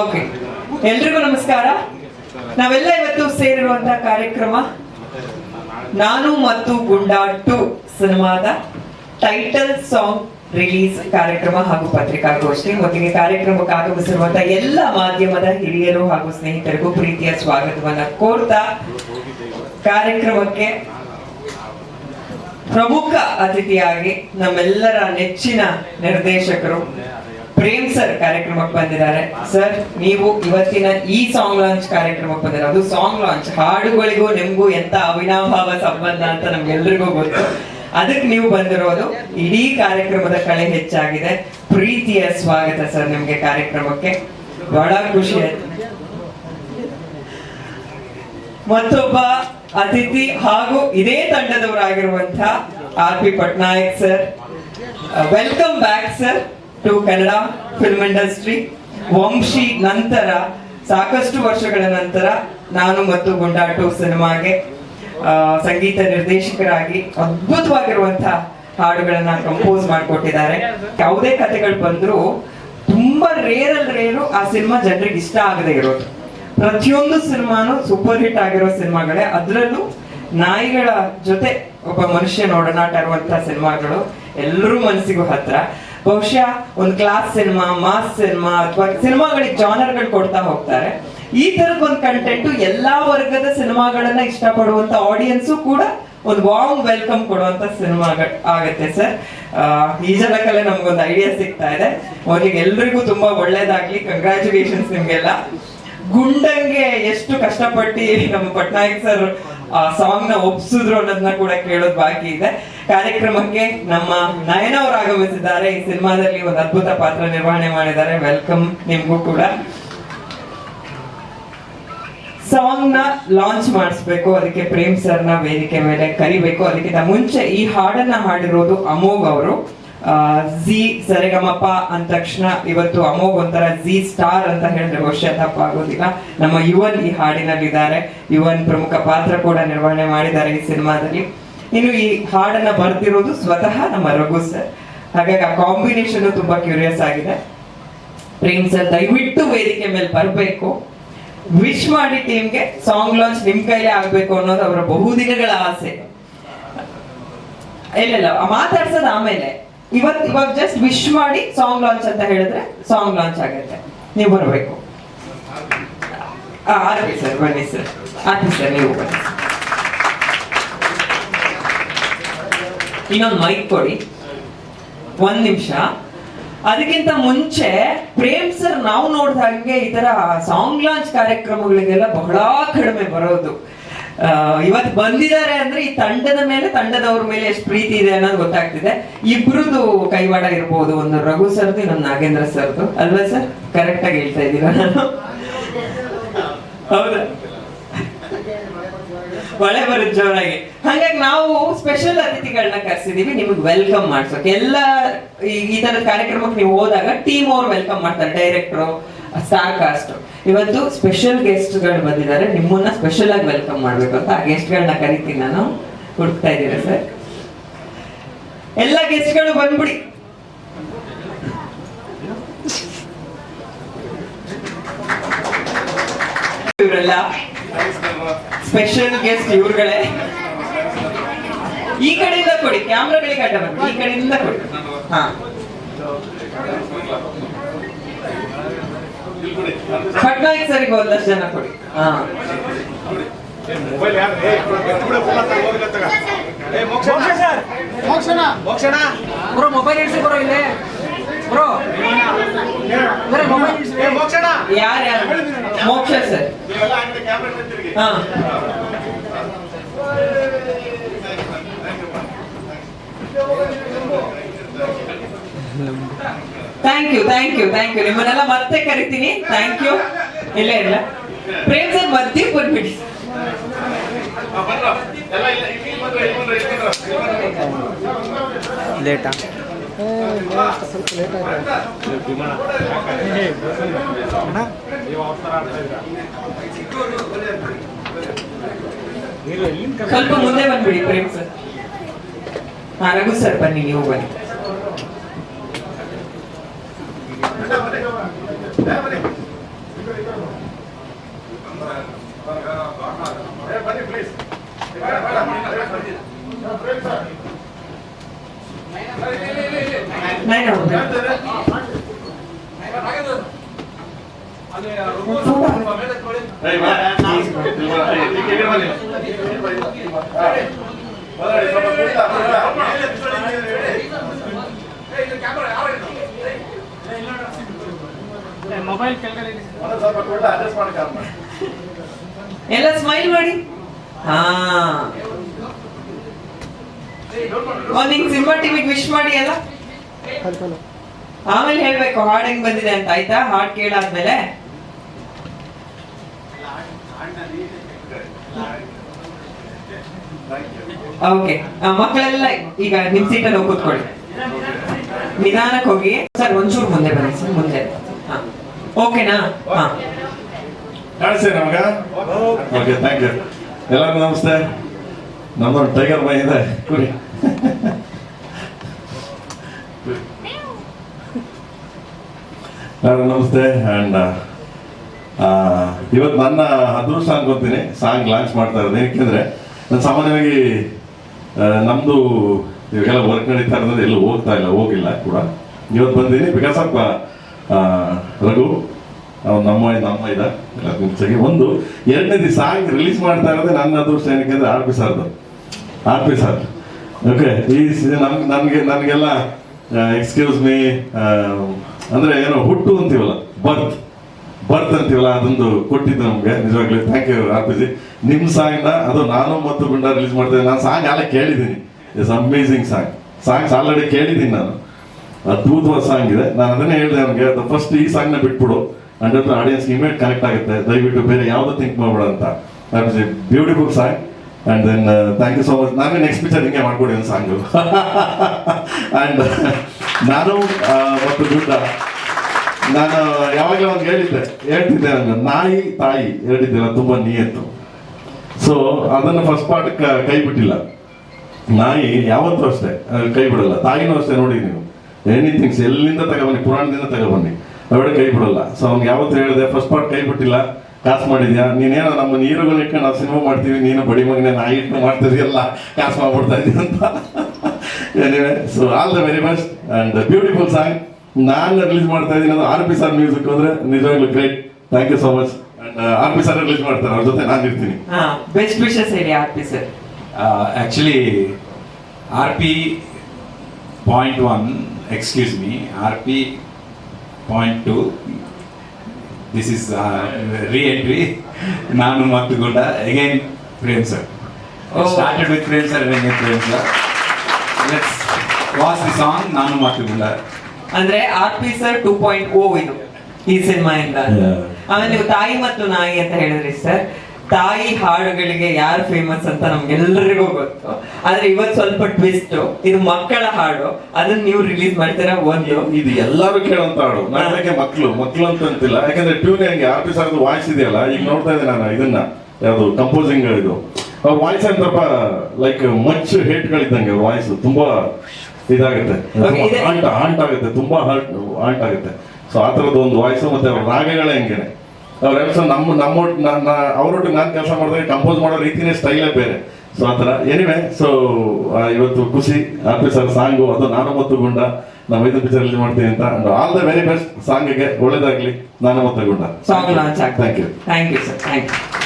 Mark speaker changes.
Speaker 1: Okay ಎಲ್ರಿಗೂ ನಮಸ್ಕಾರ. ನಾವೆಲ್ಲ ಇವತ್ತು ಸೇರಿರುವಂತಹ ಕಾರ್ಯಕ್ರಮ ನಾನು ಮತ್ತು ಗುಂಡಾಟು ಸಿನಿಮಾದ ಟೈಟಲ್ ಸಾಂಗ್ ರಿಲೀಸ್ ಕಾರ್ಯಕ್ರಮ ಹಾಗೂ ಪತ್ರಿಕಾಗೋಷ್ಠಿ. ಮೊದಲಿಗೆ ಕಾರ್ಯಕ್ರಮಕ್ಕೆ ಆಗಮಿಸಿರುವಂತಹ ಎಲ್ಲ ಮಾಧ್ಯಮದ ಹಿರಿಯರು ಹಾಗೂ ಸ್ನೇಹಿತರಿಗೂ ಪ್ರೀತಿಯ ಸ್ವಾಗತವನ್ನ ಕೋರ್ತಾ ಕಾರ್ಯಕ್ರಮಕ್ಕೆ ಪ್ರಮುಖ ಅತಿಥಿಯಾಗಿ ನಮ್ಮೆಲ್ಲರ ನೆಚ್ಚಿನ ನಿರ್ದೇಶಕರು ಪ್ರೇಮ್ ಸರ್ ಕಾರ್ಯಕ್ರಮಕ್ಕೆ ಬಂದಿದ್ದಾರೆ. ಸರ್ ನೀವು ಇವತ್ತಿನ ಈ ಸಾಂಗ್ ಲಾಂಚ್ ಕಾರ್ಯಕ್ರಮಕ್ಕೆ ಬಂದಿರ. ಅದು ಸಾಂಗ್ ಲಾಂಚ್ ಹಾಡುಗಳಿಗೂ ನಿಮಗೂ ಎಂತ ಅವಿನಾಭಾವ ಸಂಬಂಧ ಅಂತ ನಮ್ಗೆಲ್ರಿಗೂ ಗೊತ್ತು. ಅದಕ್ಕೆ ನೀವು ಬಂದಿರೋದು ಇಡೀ ಕಾರ್ಯಕ್ರಮದ ಕಳೆ ಹೆಚ್ಚಾಗಿದೆ. ಪ್ರೀತಿಯ ಸ್ವಾಗತ ಸರ್ ನಿಮ್ಗೆ ಕಾರ್ಯಕ್ರಮಕ್ಕೆ. ಬಹಳ ಖುಷಿ ಆಯ್ತು. ಮತ್ತೊಬ್ಬ ಅತಿಥಿ ಹಾಗೂ ಇದೇ ತಂಡದವರಾಗಿರುವಂತ R P Patnaik sir welcome back sir to Kannada film industry Vamshi ನಂತರ, ಸಾಕಷ್ಟು ವರ್ಷಗಳ ನಂತರ ನಾನು ಮತ್ತು ಗುಂಡಾಟು ಸಿನಿಮಾಗೆ ಸಂಗೀತ ನಿರ್ದೇಶಕರಾಗಿ ಅದ್ಭುತವಾಗಿರುವಂತಹ ಹಾಡುಗಳನ್ನ ಕಂಪೋಸ್ ಮಾಡಿಕೊಟ್ಟಿದ್ದಾರೆ. ಯಾವುದೇ ಕಥೆಗಳು ಬಂದ್ರು ತುಂಬಾ ರೇರ್ ಅಲ್ಲಿ ರೇರು ಆ ಸಿನಿಮಾ ಜನರಿಗೆ ಇಷ್ಟ ಆಗದೆ ಇರೋದು. ಪ್ರತಿಯೊಂದು ಸಿನಿಮಾನು ಸೂಪರ್ ಹಿಟ್ ಆಗಿರೋ ಸಿನಿಮಾಗಳೇ ಅದರಲ್ಲೂ ನಾಯಿಗಳ ಜೊತೆ ಒಬ್ಬ ಮನುಷ್ಯ ನೋಡನಾಟ ಇರುವಂತಹ ಸಿನಿಮಾಗಳು ಎಲ್ಲರೂ ಮನಸ್ಸಿಗೂ ಹತ್ರ. ಬಹುಶಃ ಒಂದು ಕ್ಲಾಸ್ ಸಿನಿಮಾ ಮಾಸ್ ಸಿನಿಮಾ ಅಥವಾ ಸಿನಿಮಾಗಳಿಗೆ ಜಾನರ್ಗಳು ಕೊಡ್ತಾ ಹೋಗ್ತಾರೆ. ಈ ತರದ ಒಂದು ಕಂಟೆಂಟ್ ಎಲ್ಲಾ ವರ್ಗದ ಸಿನಿಮಾಗಳನ್ನ ಇಷ್ಟಪಡುವಂತ ಆಡಿಯನ್ಸು ಕೂಡ ಒಂದು ವಾಮ್ ವೆಲ್ಕಮ್ ಕೊಡುವಂತ ಸಿನಿಮಾ ಆಗತ್ತೆ ಸರ್ ಈ ಜನಕಲ್ಲೇ ನಮ್ಗೊಂದು ಐಡಿಯಾ ಸಿಗ್ತಾ ಇದೆ. ಅವ್ರಿಗೆ ಎಲ್ರಿಗೂ ತುಂಬಾ ಒಳ್ಳೇದಾಗ್ಲಿ. ಕಂಗ್ರ್ಯಾಚುಲೇಷನ್ಸ್ ನಿಮ್ಗೆಲ್ಲ. ಗುಂಡಂಗೆ ಎಷ್ಟು ಕಷ್ಟಪಟ್ಟು ನಮ್ಮ ಪಟ್ನಾಯಕ್ ಸರ್ ಆ ಸಾಂಗ್ನ ಒಪ್ಸಿದ್ರು ಅನ್ನೋದನ್ನ ಕೂಡ ಕೇಳೋದು ಬಾಕಿ ಇದೆ. ಕಾರ್ಯಕ್ರಮಕ್ಕೆ ನಮ್ಮ ನಯನ ಅವರು ಆಗಮಿಸಿದ್ದಾರೆ. ಈ ಸಿನಿಮಾದಲ್ಲಿ ಒಂದು ಅದ್ಭುತ ಪಾತ್ರ ನಿರ್ವಹಣೆ ಮಾಡಿದ್ದಾರೆ. ವೆಲ್ಕಮ್ ನಿಮ್ಗೂ ಕೂಡ. ಸಾಂಗ್ನ ಲಾಂಚ್ ಮಾಡಿಸ್ಬೇಕು. ಅದಕ್ಕೆ ಪ್ರೇಮ್ ಸರ್ನ ವೇದಿಕೆ ಮೇಲೆ ಕರಿಬೇಕು. ಅದಕ್ಕಿಂತ ಮುಂಚೆ ಈ ಹಾಡನ್ನ ಹಾಡಿರೋದು ಅಮೋಘ್ ಅವರು. ಜಿ ಸರಿಗಮಪ್ಪ ಅಂದ ತಕ್ಷಣ ಇವತ್ತು ಅಮೋಘ್ ಒಂಥರ ಜಿ ಸ್ಟಾರ್ ಅಂತ ಹೇಳಿದ್ರೆ ಬಹುಶಃ ತಪ್ಪಾಗೋದಿಲ್ಲ ನಮ್ಮ ಯುವನ್ ಈ ಹಾಡಿನಲ್ಲಿದ್ದಾರೆ. ಯುವನ್ ಪ್ರಮುಖ ಪಾತ್ರ ಕೂಡ ನಿರ್ವಹಣೆ ಮಾಡಿದ್ದಾರೆ ಈ ಸಿನಿಮಾದಲ್ಲಿ. ಇನ್ನು ಈ ಹಾಡನ್ನ ಬರ್ತಿರೋದು ಸ್ವತಃ ನಮ್ಮ ರಘು ಸರ್ ಹಾಗಾಗಿ ಆ ಕಾಂಬಿನೇಷನ್ ತುಂಬಾ ಕ್ಯೂರಿಯಸ್ ಆಗಿದೆ. ಪ್ರೇಮ್ ಸರ್ ದಯವಿಟ್ಟು ವೇದಿಕೆ ಮೇಲೆ ಬರಬೇಕು. ವಿಶ್ ಮಾಡಿ ಟೀಮ್ಗೆ ಸಾಂಗ್ ಲಾಂಚ್ ನಿಮ್ ಕೈಲೇ ಆಗ್ಬೇಕು ಅನ್ನೋದು ಅವರ ಬಹುದಿನಗಳ ಆಸೆ. ಇಲ್ಲ ಇಲ್ಲ, ಮಾತಾಡ್ಸೋದು ಆಮೇಲೆ. ಇವತ್ ಇವಾಗ ಜಸ್ಟ್ ವಿಶ್ ಮಾಡಿ ಸಾಂಗ್ ಲಾಂಚ್ ಅಂತ ಹೇಳಿದ್ರೆ ಸಾಂಗ್ ಲಾಂಚ್ ಆಗುತ್ತೆ ನೀವು ಬರಬೇಕು. ಸರ್, ಬನ್ನಿ ಸರ್. ಆರ್ತಿ ಸರ್, ನೀವು ಬನ್ನಿ ಇನ್ನೊಂದು ಮೈಕ್ ಕೊಡಿ. ಒಂದ್ ನಿಮಿಷ. ಅದಕ್ಕಿಂತ ಮುಂಚೆ ಪ್ರೇಮ್ ಸರ್ ನಾವು ನೋಡಿದ ಹಾಗೆ ಈ ತರ ಸಾಂಗ್ ಲಾಂಚ್ ಕಾರ್ಯಕ್ರಮಗಳಿಗೆಲ್ಲ ಬಹಳ ಕಡಿಮೆ ಬರೋದು. ಇವತ್ತು ಬಂದಿದ್ದಾರೆ ಅಂದ್ರೆ ಈ ತಂಡದ ಮೇಲೆ, ತಂಡದವ್ರ ಮೇಲೆ ಎಷ್ಟು ಪ್ರೀತಿ ಇದೆ ಅನ್ನೋದು ಗೊತ್ತಾಗ್ತಿದೆ. ಇಬ್ರದ್ದು ಕೈವಾಡ ಇರ್ಬೋದು, ಒಂದು ರಘು ಸರ್ದು, ಇನ್ನೊಂದು ನಾಗೇಂದ್ರ ಸರ್ದು. ಅಲ್ವಾ ಸರ್? ಕರೆಕ್ಟ್ ಆಗಿ ಹೇಳ್ತಾ ಇದ್ದೀರ ನಾನು? ಹೌದಾ? ಮಳೆ ಬರುತ್ತೆ ಜೋರಾಗಿ. ಹಾಗಾಗಿ ನಾವು ಸ್ಪೆಷಲ್ ಅತಿಥಿಗಳನ್ನ ಕರ್ಸಿದೀವಿ, ನಿಮಗೆ ವೆಲ್ಕಮ್ ಮಾಡ್ಸೋಕೆ. ಎಲ್ಲ ಈ- ತರದ ಕಾರ್ಯಕ್ರಮಕ್ಕೆ ನೀವು ಹೋದಾಗ ಟೀಮ್ ಅವ್ರು ವೆಲ್ಕಮ್ ಮಾಡ್ತಾರೆ ಡೈರೆಕ್ಟ್ರು ಸ್ಟಾರ್ ಕಾಸ್ಟ್ ಇವತ್ತು ಸ್ಪೆಷಲ್ ಗೆಸ್ಟ್ಗಳು ಬಂದಿದ್ದಾರೆ. ನಿಮ್ಮನ್ನ ಸ್ಪೆಷಲ್ ಆಗಿ ವೆಲ್ಕಮ್ ಮಾಡ್ಬೇಕು ಅಂತ ಆ ಗೆಸ್ಟ್ ಗಳನ್ನ ಕರಿತೀನಿ ನಾನು. ಹುಡುಕ್ತಾ ಇದ್ದೀರಾ ಸರ್ ಎಲ್ಲ ಗೆಸ್ಟ್ಗಳು ಬಂದ್ಬಿಡಿ. ಇವರೆಲ್ಲ ಸ್ಪೆಷಲ್ ಗೆಸ್ಟ್ ಇವ್ರುಗಳೇ. ಈ ಕಡೆಯಿಂದ ಕೊಡಿ. ಕ್ಯಾಮ್ರಾಗಳಿಗೆ ಅಡ್ಡ ಈ ಕಡೆಯಿಂದ ಕೊಡಿ. ಹಾ. ಪಟ್ನಾಯಕ್ ಸರಿಗೆ ಒಂದಷ್ಟು ಜನ ಕೊಡಿ. ಹಾ.
Speaker 2: ಮೊಬೈಲ್ ಯಾರು? ಏ ಎತ್ಬಿಡು ಫೋನ್ ಹತ್ರ ಹೋಗಿಲ್ಲ ತಗ ಏ Mokshana sir. Mokshana Mokshana
Speaker 3: bro mobile ಇಡ್ಸಿ bro ಇಲ್ಲಿ. ಬ್ರೋ. ಬರೀ ಮೊಬೈಲ್ ಇಡ್ಸಿ
Speaker 2: ಏ ಮೋಕ್ಷಣ
Speaker 1: ಯಾರು ಯಾರು? ಮೋಕ್ಷ ಸರ್.
Speaker 2: ನೀವೆಲ್ಲ ಆ ಕಡೆ ಕ್ಯಾಮ್ರಾ ತಿರುಗಿ.
Speaker 1: ಹಾ. Thank you thank you thank you ನಿಮ್ಮನ್ನೆಲ್ಲ ಮತ್ತೆ ಕರಿತೀನಿ. ಥ್ಯಾಂಕ್ ಯು ಇಲ್ಲ ಇಲ್ಲ ಪ್ರೇಮ್ ಸರ್ ಬರ್ತೀವಿ ಬಂದ್ಬಿಡಿ.
Speaker 3: ಲೇಟಾ
Speaker 2: ಇದ್ದೀರಾ
Speaker 1: ಸ್ವಲ್ಪ ಮುಂದೆ ಬಂದ್ಬಿಡಿ ಪ್ರೇಮ್ ಸರ್ ಹಾ ರಘು ಸರ್ ಬನ್ನಿ ನೀವು ಬನ್ನಿ.
Speaker 2: ಕ್ಯಾಮರಾ ಯಾವ
Speaker 1: ಎಲ್ಲ ಸ್ಮೈಲ್ ಮಾಡಿ. ಹಾ. ಸಿನಿಮಾ ಟಿವಿಗೆ ವಿಶ್ ಮಾಡಿ ಎಲ್ಲ ಆಮೇಲೆ ಹೇಳ್ಬೇಕು ಹಾಡ್ ಹೆಂಗ್ ಬಂದಿದೆ ಅಂತ ಆಯ್ತಾ? ಹಾಡ್ ಕೇಳಾದ್ಮೇಲೆ. ಓಕೆ ಮಕ್ಕಳೆಲ್ಲ ಈಗ ನಿಮ್ ಸೀಟಲ್ಲಿ ಹೋಗಿ ಕೂತ್ಕೊಳ್ಳಿ. ನಿಧಾನಕ್ಕೆ ಹೋಗಿ. ಸರ್ ಒಂಚೂರು ಮುಂದೆ ಬನ್ನಿ ಸರ್ ಮುಂದೆ. ಓಕೆನಾ? ಹಾ.
Speaker 2: ಕಾಣಿಸ್ತೀರ ನಮಗ. ಓಕೆ. ಥ್ಯಾಂಕ್ ಯು ಎಲ್ಲರಿಗೂ ನಮಸ್ತೆ. ನಮ್ದೊಂದು ಟೈಗರ್ ಬೈ ಇದೆ. ಕುರಿ. ಎಲ್ಲರಿಗೂ ನಮಸ್ತೆ. ಆ್ಯಂಡ್ ಇವತ್ತು ನನ್ನ ಅದೃಷ್ಟ ಅನ್ಕೋತೀನಿ ಸಾಂಗ್ ಲಾಂಚ್ ಮಾಡ್ತಾ ಇರೋದು. ಏನಕ್ಕೆಂದ್ರೆ ನಾನು ಸಾಮಾನ್ಯವಾಗಿ ನಮ್ಮದು ನಮ್ದು ಇವಾಗೆಲ್ಲ ವರ್ಕ್ ನಡೀತಾ ಇರೋದ್ರೆ ಎಲ್ಲೂ ಹೋಗ್ತಾ ಇಲ್ಲ ಹೋಗಿಲ್ಲ ಕೂಡ. ಇವತ್ತು ಬಂದೀನಿ ಬಿಕಾಸ್ ಆಫ್ ರಘು ನಮ್ಮ ನಮ್ಮ ಇದ ಒಂದು, ಎರಡನೇ ದಿವಸ ಆಗಿ ರಿಲೀಸ್ ಮಾಡ್ತಾ ಇರೋದೇ ನನ್ನ ಅದೃಷ್ಟ ಏನಕ್ಕೆ ಆರ್ ಪಿ ಸರ್ದು ಆರ್ ಪಿ ಸರ್ ಓಕೆ ಈ ನಮ್ಗೆ ನನಗೆ ನನಗೆಲ್ಲ ಎಕ್ಸ್ಕ್ಯೂಸ್ ಮೀ ಅಂದ್ರೆ ಏನೋ ಹುಟ್ಟು ಅಂತೀವಲ್ಲ ಬರ್ತ್ ಬರ್ತ್ ಅಂತೀವಲ್ಲ, ಅದೊಂದು ಕೊಟ್ಟಿದ್ದು ನಮ್ಗೆ, ನಿಜವಾಗ್ಲೂ. Thank you R P ji ನಿಮ್ಮ ಸಾಂಗ್ನ, ಅದು ನಾನು ಮತ್ತು ಗುಂಡ ರಿಲೀಸ್ ಮಾಡ್ತೇನೆ ನಾನು ಸಾಂಗ್ ಎಲ್ಲ ಕೇಳಿದ್ದೀನಿ. It's amazing song. Songs already ಕೇಳಿದ್ದೀನಿ ನಾನು. ಅದ್ಭುತವಾದ ಸಾಂಗ್ ಇದೆ ನಾನು ಅದನ್ನೇ ಹೇಳಿದೆ ಅವ್ನಿಗೆ ಫಸ್ಟ್ ಈ ಸಾಂಗ್ನ ಬಿಟ್ಬಿಡು. ಅಂಡರ್ ಆಡಿಯನ್ಸ್ ಇಮೇಟ್ ಕನೆಕ್ಟ್ ಆಗುತ್ತೆ. ದಯವಿಟ್ಟು ಬೇರೆ ಯಾವ್ದು ಥಿಂಕ್ ಮಾಡ್ಬೇಡ ಅಂತ. Beautiful song and then thank you so much ನಾನೇ ನೆಕ್ಸ್ಟ್ ಪಿಕ್ಚರ್ ಹಿಂಗೆ ಮಾಡ್ಕೊಡಿ ಒಂದು ಸಾಂಗು ಅಂಡ್ ನಾನು ಮತ್ತು ದುಡ್ಡ. ನಾನು ಯಾವಾಗಲೂ ಒಂದು ಹೇಳಿದ್ದೆ, ಹೇಳ್ತಿದ್ದೆ ನಾನು ನಾಯಿ, ತಾಯಿ, ಹೇಳಿದ್ದೆಲ್ಲ, ತುಂಬ ನಿಯತ್ತು. ಸೊ ಅದನ್ನು ಫಸ್ಟ್ ಪಾರ್ಟ್ ಕೈ ಬಿಟ್ಟಿಲ್ಲ ನಾಯಿ ಯಾವತ್ತೂ ಅಷ್ಟೇ ಕೈ ಬಿಡಲ್ಲ ತಾಯಿನೂ ಅಷ್ಟೇ, ನೋಡಿ ನೀವು. ಎನಿಥಿಂಗ್ಸ್ ಎಲ್ಲಿಂದ ತಗೊಬನ್ನಿ ಪುರಾಣದಿಂದ ತಗೊಬನ್ನಿ. ಅವಳು ಕೈ ಬಿಡಲ್ಲ. ಸೊ ಅವ್ನಿಗೆ ಯಾವತ್ತು ಹೇಳಿದೆ ಫಸ್ಟ್ ಪಾರ್ಟ್ ಕೈ ಬಿಟ್ಟಿಲ್ಲ. ಕಾಸು ಮಾಡಿದ್ಯಾ? ನೀನೇನೋ ನಮ್ಮ ನೀರುಗಳು ಇಟ್ಕೊಂಡು ನಾವು ಸಿನಿಮಾ ಮಾಡ್ತೀವಿ ನೀನು ಬಡಿ ಮಗನೇ ನಾಯಿ ಮಾಡ್ತೀರಿ ಎಲ್ಲ ಕಾಸು ಮಾಡ್ಬಿಡ್ತಾ ಇದ್ದೀನಿ ಅಂತ. Anyway so all the very best the beautiful song ನಾನು ರಿಲೀಸ್ ಮಾಡ್ತಾ ಇದ್ದೀನಿ ಅದು ಆರ್ ಪಿ ಸರ್ ಮ್ಯೂಸಿಕ್ ಅಂದರೆ ನಿಜವಾಗ್ಲೂ great thank you so much and R P sir release ಮಾಡ್ತಾರೆ ಅವ್ರ ಜೊತೆ ನಾನು ಇರ್ತೀನಿ.
Speaker 1: ಹಾ ಬೆಸ್ಟ್ ವಿಶಸ್ ಹೇಳಿ R P sir
Speaker 4: actually R P point one, excuse me, RP point two. This is uh, re-entry. Nanu Matugunda again, Prem sir.
Speaker 1: Oh.
Speaker 4: started with Prem sir and again Prem sir. Let's watch the song Nanu Matugunda.
Speaker 1: ಅಂದ್ರೆ R P sir two point O ಇದು ಈ ಸಿನಿಮಾಯಿಂದ. ಆಮೇಲೆ ನೀವು ತಾಯಿ ಮತ್ತು ನಾಯಿ ಅಂತ ಹೇಳಿದ್ರಿ ಸರ್ ತಾಯಿ ಹಾಡುಗಳಿಗೆ ಯಾರು ಫೇಮಸ್ ಅಂತ ನಮ್ಗೆಲ್ಲರಿಗೂ ಗೊತ್ತು. ಆದ್ರೆ ಇವತ್ತು ಸ್ವಲ್ಪ ಟ್ವಿಸ್ಟ್ ಇದು ಮಕ್ಕಳ ಹಾಡು. ಅದನ್ನ ನೀವು ರಿಲೀಸ್ ಮಾಡ್ತೀರಾ? ಒಂದು.
Speaker 2: ಇದು ಎಲ್ಲರೂ ಕೇಳಂತ ಹಾಡು. ನನಗೆ ಮಕ್ಕಳು ಮಕ್ಕಳು ಅಂತ ಅಂತಿಲ್ಲ. ಯಾಕಂದ್ರೆ ಟ್ಯೂನ್ ಹೆಂಗೆ? ಆರ್ ಪಿ ಸರ್ದು ವಾಯ್ಸ್ ಇದೆಯಲ್ಲ ಈಗ ನೋಡ್ತಾ ಇದ್ದೀನಿ ನಾನು ಇದನ್ನ. ಯಾವುದು ಕಂಪೋಸಿಂಗ್ ಇದು ಅವ್ರ ವಾಯ್ಸ್ ಅಂತಪ್ಪ ಲೈಕ್ ಮಚ್ ಹೇಟ್ಗಳಿದ್ದಂಗೆ ವಾಯ್ಸ್ ತುಂಬಾ ಇದಾಗುತ್ತೆ.
Speaker 1: ಆಂಟ್ ಆಂಟ್
Speaker 2: ಹಾಂಟ್ ಹಾಂಟ್ ಆಗುತ್ತೆ. ತುಂಬಾ ಹರ್ಟ್ ಹಾಂಟ್ ಆಗುತ್ತೆ. ಸೊ ಆ ಥರದ ಒಂದು ವಾಯ್ಸ್ ಮತ್ತೆ ಅವ್ರ ರಾಗಗಳೇ ಹೆಂಗೇನೆ. ಅವ್ರ ಕೆಲಸ ನಮ್ಮ ನಮ್ಮ ಅವರೊಟ್ಟಿಗೆ ನಾನು ಕೆಲಸ ಮಾಡಿದಾಗ ಕಂಪೋಸ್ ಮಾಡೋ ರೀತಿನೇ ಸ್ಟೈಲೇ ಬೇರೆ. ಸೊ ಆ ಥರ. ಎನಿವೆ ಸೊ ಇವತ್ತು ಖುಷಿ ಹ್ಯಾಪಿ ಸರ್ ಸಾಂಗು ಅದು ನಾನು ಮತ್ತು ಗುಂಡ. ನಾವು ಐದು ಪಿಕ್ಚರ್ ಮಾಡ್ತೀನಿ ಮಾಡ್ತೀವಿ ಅಂತ. ಆಲ್ ದ ವೆರಿ ಬೆಸ್ಟ್ ಸಾಂಗಿಗೆ. ಒಳ್ಳೇದಾಗ್ಲಿ. Naanu Matthu Gunda. Thank you
Speaker 1: thank you sir thank you